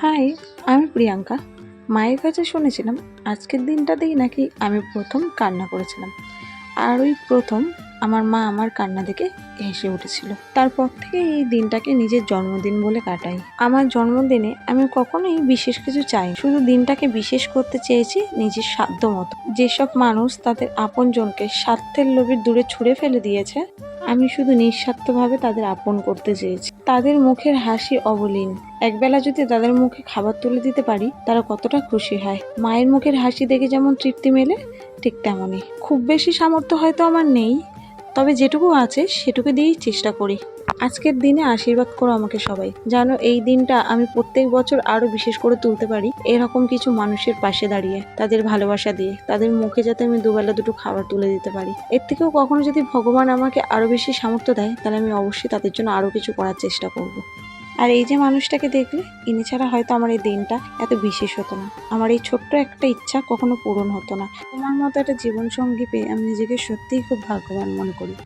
High, আমি প্রিয়াঙ্কা। মায়ের কাছে শুনেছিলাম, আজকের দিনটাতেই নাকি আমি প্রথম কান্না করেছিলাম। আর ওই প্রথম আমার মা আমার কান্না দেখে হেসে উঠেছিল। তারপর থেকে এই দিনটাকে নিজের জন্মদিন বলে কাটাই। আমার জন্মদিনে আমি কখনোই বিশেষ কিছু চাই শুধু দিনটাকে বিশেষ করতে চেয়েছি নিজের সাধ্য মতো। যেসব মানুষ তাদের আপনজনকে স্বার্থের লোভে দূরে ছুঁড়ে ফেলে দিয়েছে আমি শুধু নিঃস্বার্থভাবে তাদের আপন করতে চেয়েছি। তাদের মুখের হাসি অবলীন। একবেলা যদি তাদের মুখে খাবার তুলে দিতে পারি, তারা কতটা খুশি হয়। মায়ের মুখের হাসি দেখে যেমন তৃপ্তি মেলে, ঠিক তেমনই। খুব বেশি সামর্থ্য হয়তো আমার নেই, তবে যেটুকু আছে সেটুকু দিয়েই চেষ্টা করি। আজকের দিনে আশীর্বাদ করো আমাকে সবাই। জানো এই দিনটা আমি প্রত্যেক বছর আরও বিশেষ করে তুলতে পারি এরকম কিছু মানুষের পাশে দাঁড়িয়ে, তাদের ভালোবাসা দিয়ে, তাদের মুখে যাতে আমি দুবেলা দুটো খাবার তুলে দিতে পারি। এর থেকেও কখনো যদি ভগবান আমাকে আরও বেশি সামর্থ্য দেয়, তাহলে আমি অবশ্যই তাদের জন্য আরও কিছু করার চেষ্টা করব। আর এই যে মানুষটাকে দেখলে, ইনি ছাড়া হয়তো আমার এই দিনটা এত বিশেষ হতো না। আমার এই ছোট্ট একটা ইচ্ছা কখনো পূরণ হতো না। তোমার মতো একটা জীবনসঙ্গী পেয়ে আমি নিজেকে সত্যিই খুব ভাগ্যবান মনে করি।